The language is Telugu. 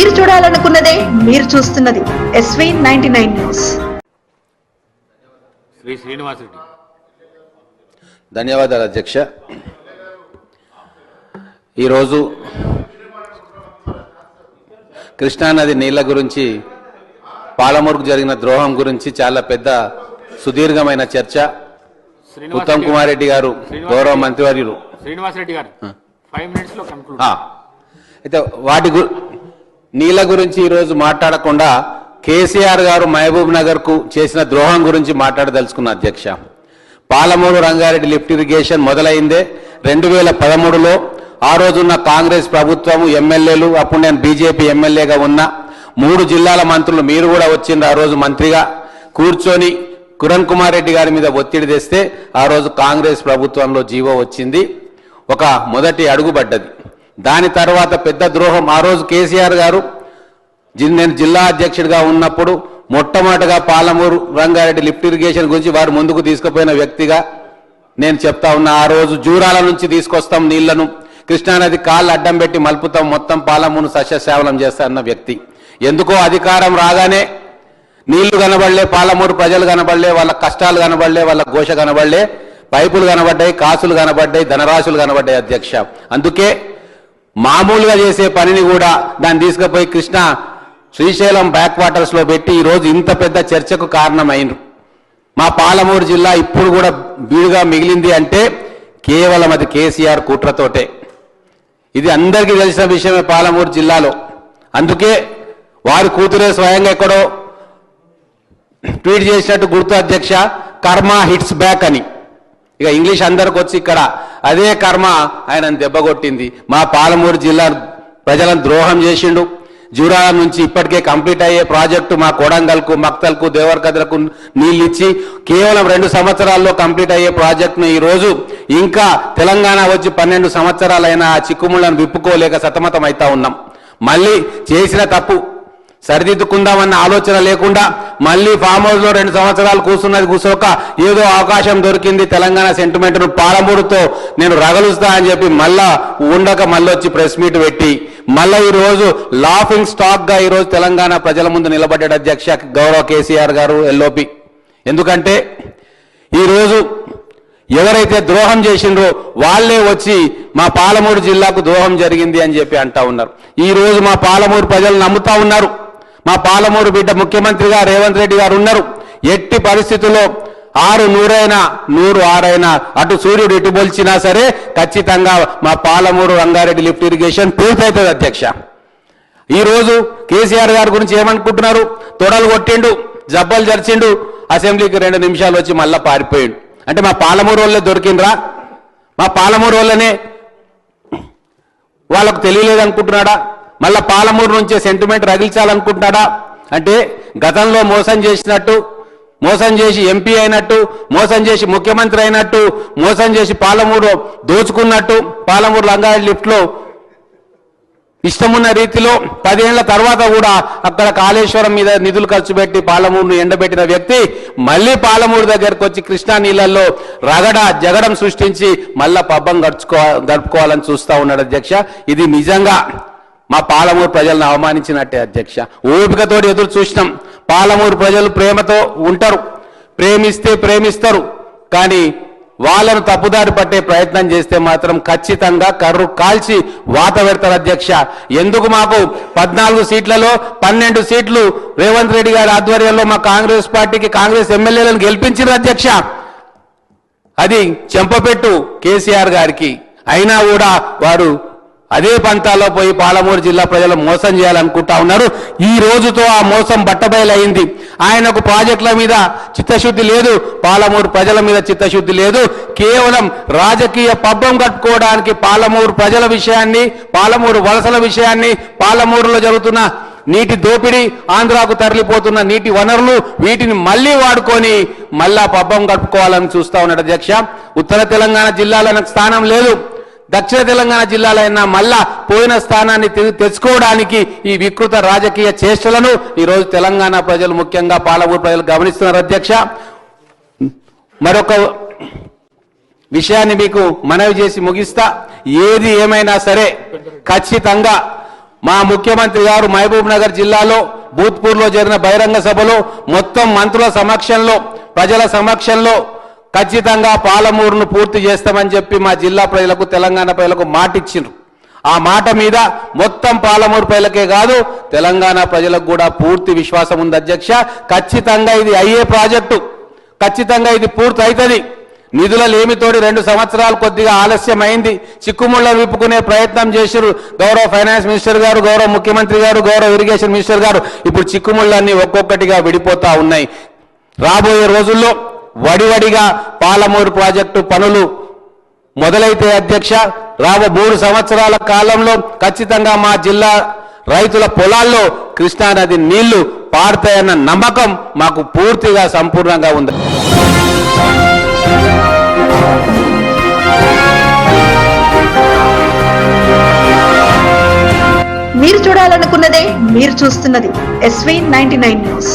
మీరు చూడాలనుకున్నదే మీరు చూస్తున్నది SV ninety nine news Shri Srinivasareddy. ధన్యవాదాలు అధ్యక్ష. ఈరోజు కృష్ణానది నీళ్ళ గురించి పాలమూరుకు జరిగిన ద్రోహం గురించి చాలా పెద్ద సుదీర్ఘమైన చర్చ. ఉత్తమ్ కుమార్ రెడ్డి గారు గౌరవ మంత్రివర్యులు. శ్రీనివాసరెడ్డి గారు అయితే వాటి గు నీళ్ళ గురించి ఈరోజు మాట్లాడకుండా కేసీఆర్ గారు మహబూబ్ నగర్కు చేసిన ద్రోహం గురించి మాట్లాడదలుచుకున్న అధ్యక్ష. పాలమూరు రంగారెడ్డి లిఫ్ట్ ఇరిగేషన్ మొదలైందే. రెండు వేల పదమూడులో ఆ రోజున్న కాంగ్రెస్ ప్రభుత్వము ఎమ్మెల్యేలు అప్పుడు నేను బీజేపీ ఎమ్మెల్యేగా ఉన్నా. మూడు జిల్లాల మంత్రులు మీరు కూడా వచ్చిండ్రు ఆ రోజు మంత్రిగా. కూర్చొని కిరణ్ కుమార్ రెడ్డి గారి మీద ఒత్తిడి తెస్తే ఆ రోజు కాంగ్రెస్ ప్రభుత్వంలో జీవో వచ్చింది. ఒక మొదటి అడుగుబడ్డది. దాని తర్వాత పెద్ద ద్రోహం ఆ రోజు కేసీఆర్ గారు. నేను జిల్లా అధ్యక్షుడిగా ఉన్నప్పుడు మొట్టమొదటగా పాలమూరు రంగారెడ్డి లిఫ్ట్ ఇరిగేషన్ గురించి వారు ముందుకు తీసుకుపోయిన వ్యక్తిగా నేను చెప్తా ఉన్నా. ఆ రోజు జూరాల నుంచి తీసుకొస్తాం నీళ్ళను. కృష్ణానది కాళ్ళు అడ్డం పెట్టి మలుపుతాం. మొత్తం పాలమూరు సస్యశ్యామలం చేస్తారన్న వ్యక్తి. ఎందుకో అధికారం రాగానే నీళ్ళు కనబడలే పాలమూరు ప్రజలు కనబడలే వాళ్ళ కష్టాలు కనబడలే వాళ్ళ ఘోష కనబడలే పైపులు కనబడ్డాయి కాసులు కనబడ్డాయి ధనరాశులు కనబడ్డాయి అధ్యక్ష. అందుకే మామూలుగా చేసే పనిని కూడా దాన్ని తీసుకుపోయి కృష్ణ శ్రీశైలం బ్యాక్ వాటర్స్లో పెట్టి ఈరోజు ఇంత పెద్ద చర్చకు కారణమైనరు మా పాలమూరు జిల్లా ఇప్పుడు కూడా బీడుగా మిగిలింది అంటే కేవలం అది కేసీఆర్ కుట్రతోటే. ఇది అందరికీ తెలిసిన విషయమే పాలమూరు జిల్లాలో. అందుకే వారి కూతురే స్వయంగా ఎక్కడో ట్వీట్ చేసినట్టు గుర్తు అధ్యక్ష కర్మ హిట్స్ బ్యాక్ అని. ఇక ఇంగ్లీష్ అందరికి వచ్చి ఇక్కడ అదే కర్మ ఆయన దెబ్బ కొట్టింది. మా పాలమూరు జిల్లా ప్రజలను ద్రోహం చేసిండు. జూరాల నుంచి ఇప్పటికే కంప్లీట్ అయ్యే ప్రాజెక్టు మా కొడంగల్కు మక్తల్కు దేవరకద్రకు నీళ్ళు ఇచ్చి కేవలం రెండు సంవత్సరాల్లో కంప్లీట్ అయ్యే ప్రాజెక్టును ఈ రోజు ఇంకా తెలంగాణ వచ్చి పన్నెండు సంవత్సరాలైనా ఆ చిక్కుముళ్ళను విప్పుకోలేక సతమతం అవుతా ఉన్నాం. మళ్ళీ చేసిన తప్పు సరిదిద్దుకుందామన్న ఆలోచన లేకుండా మళ్ళీ ఫామ్ హౌస్లో రెండు సంవత్సరాలు కూర్చున్నది కూర్చోక ఏదో అవకాశం దొరికింది తెలంగాణ సెంటిమెంట్ను పాలమూరుతో నేను రగలుస్తా అని చెప్పి మళ్ళా ఉండక మళ్ళొచ్చి ప్రెస్ మీట్ పెట్టి మళ్ళా ఈ రోజు లాఫింగ్ స్టాక్గా తెలంగాణ ప్రజల ముందు నిలబడ్డాడు అధ్యక్ష గౌరవ కేసీఆర్ గారు ఎల్ఓపి ఎందుకంటే ఈరోజు ఎవరైతే ద్రోహం చేసిండ్రో వాళ్ళే వచ్చి మా పాలమూరు జిల్లాకు ద్రోహం జరిగింది అని చెప్పి అంటా ఉన్నారు. ఈ రోజు మా పాలమూరు ప్రజలు నమ్ముతా ఉన్నారు. మా పాలమూరు బిడ్డ ముఖ్యమంత్రిగా రేవంత్ రెడ్డి గారు ఉన్నారు. ఎట్టి పరిస్థితుల్లో ఆరు నూరైనా నూరు ఆరైనా అటు సూర్యుడు ఇటు పోల్చినా సరే ఖచ్చితంగా మా పాలమూరు రంగారెడ్డి లిఫ్ట్ ఇరిగేషన్ పూర్తవుతుంది అధ్యక్ష. ఈ రోజు కేసీఆర్ గారి గురించి ఏమనుకుంటున్నారు? తొడలు కొట్టిండు జబ్బలు జరిచిండు అసెంబ్లీకి రెండు నిమిషాలు వచ్చి మళ్ళా పారిపోయిండు. అంటే మా పాలమూరు వాళ్ళే దొరికిండ్రా? మా పాలమూరు వాళ్ళనే వాళ్ళకు తెలియలేదు అనుకుంటున్నాడా మళ్ళా పాలమూరు నుంచే సెంటిమెంట్ రగిల్చాలనుకుంటున్నాడా? అంటే గతంలో మోసం చేసినట్టు మోసం చేసి ఎంపీ అయినట్టు మోసం చేసి ముఖ్యమంత్రి అయినట్టు మోసం చేసి పాలమూరు దోచుకున్నట్టు పాలమూరు లంగారెడ్డి లిఫ్ట్లో ఇష్టమున్న రీతిలో పదేళ్ళ తర్వాత కూడా అక్కడ కాళేశ్వరం మీద నిధులు ఖర్చు పెట్టి పాలమూరును ఎండబెట్టిన వ్యక్తి మళ్ళీ పాలమూరు దగ్గరకు వచ్చి కృష్ణా నీళ్ళల్లో రగడ జగడం సృష్టించి మళ్ళా పబ్బం గడుచుకో గడుపుకోవాలని చూస్తా ఉన్నాడు అధ్యక్ష. ఇది నిజంగా మా పాలమూరు ప్రజలను అవమానించినట్టే అధ్యక్ష. ఓపికతోటి ఎదురు చూసినాం. పాలమూరు ప్రజలు ప్రేమతో ఉంటారు. ప్రేమిస్తే ప్రేమిస్తారు. కానీ వాళ్ళను తప్పుదారి పట్టే ప్రయత్నం చేస్తే మాత్రం ఖచ్చితంగా కర్రు కాల్చి వాత పెడతారు అధ్యక్ష. ఎందుకు మాకు పద్నాలుగు సీట్లలో పన్నెండు సీట్లు రేవంత్ రెడ్డి గారి ఆధ్వర్యంలో మా కాంగ్రెస్ పార్టీకి కాంగ్రెస్ ఎమ్మెల్యేలను గెలిపించిన అధ్యక్ష. అది చెంపపెట్టు కేసీఆర్ గారికి. అయినా కూడా వారు అదే పంతాలో పోయి పాలమూరు జిల్లా ప్రజలు మోసం చేయాలనుకుంటా ఉన్నారు. ఈ రోజుతో ఆ మోసం బట్టబయలైంది. ఆయనకు ప్రాజెక్టుల మీద చిత్తశుద్ధి లేదు పాలమూరు ప్రజల మీద చిత్తశుద్ధి లేదు. కేవలం రాజకీయ పబ్బం కట్టుకోవడానికి పాలమూరు ప్రజల విషయాన్ని పాలమూరు వలసల విషయాన్ని పాలమూరులో జరుగుతున్న నీటి దోపిడీ ఆంధ్రాకు తరలిపోతున్న నీటి వనరులు వీటిని మళ్ళీ వాడుకొని మళ్ళా పబ్బం కట్టుకోవాలని చూస్తా ఉన్నాడు అధ్యక్ష. ఉత్తర తెలంగాణ జిల్లాలో నాకు స్థానం లేదు. దక్షిణ తెలంగాణ జిల్లాలో అయినా మళ్ళా పోయిన స్థానాన్ని తెచ్చుకోవడానికి ఈ వికృత రాజకీయ చేష్టలను ఈరోజు తెలంగాణ ప్రజలు ముఖ్యంగా పాలమూరు ప్రజలు గమనిస్తున్నారు అధ్యక్ష. మరొక విషయాన్ని మీకు మనవి చేసి ముగిస్తా. ఏది ఏమైనా సరే ఖచ్చితంగా మా ముఖ్యమంత్రి గారు మహబూబ్ నగర్ జిల్లాలో భూత్పూర్లో జరిగిన బహిరంగ సభలో మొత్తం మంత్రుల సమక్షంలో ప్రజల సమక్షంలో ఖచ్చితంగా పాలమూరును పూర్తి చేస్తామని చెప్పి మా జిల్లా ప్రజలకు తెలంగాణ ప్రజలకు మాటిచ్చిండ్రు. ఆ మాట మీద మొత్తం పాలమూరు ప్రజలకే కాదు తెలంగాణ ప్రజలకు కూడా పూర్తి విశ్వాసం ఉంది అధ్యక్ష. ఖచ్చితంగా ఇది అయ్యే ప్రాజెక్టు. ఖచ్చితంగా ఇది పూర్తి అవుతుంది నిధుల లేమితోటి రెండు సంవత్సరాలు కొద్దిగా ఆలస్యం అయింది చిక్కుముళ్ళ విప్పుకునే ప్రయత్నం చేశారు గౌరవ ఫైనాన్స్ మినిస్టర్ గారు గౌరవ ముఖ్యమంత్రి గారు గౌరవ ఇరిగేషన్ మినిస్టర్ గారు. ఇప్పుడు చిక్కుముళ్ళన్నీ ఒక్కొక్కటిగా విడిపోతా ఉన్నాయి. రాబోయే రోజుల్లో వడివడిగా పాలమూరు ప్రాజెక్టు పనులు మొదలైతే అధ్యక్ష రాబో మూడు సంవత్సరాల కాలంలో ఖచ్చితంగా మా జిల్లా రైతుల పొలాల్లో కృష్ణానది నీళ్ళు పారుతాయన్న నమ్మకం మాకు పూర్తిగా సంపూర్ణంగా ఉంది. మీరు చూడాలనుకున్నదే మీరు చూస్తున్నది ఎస్వీ నైన్టీ న్యూస్.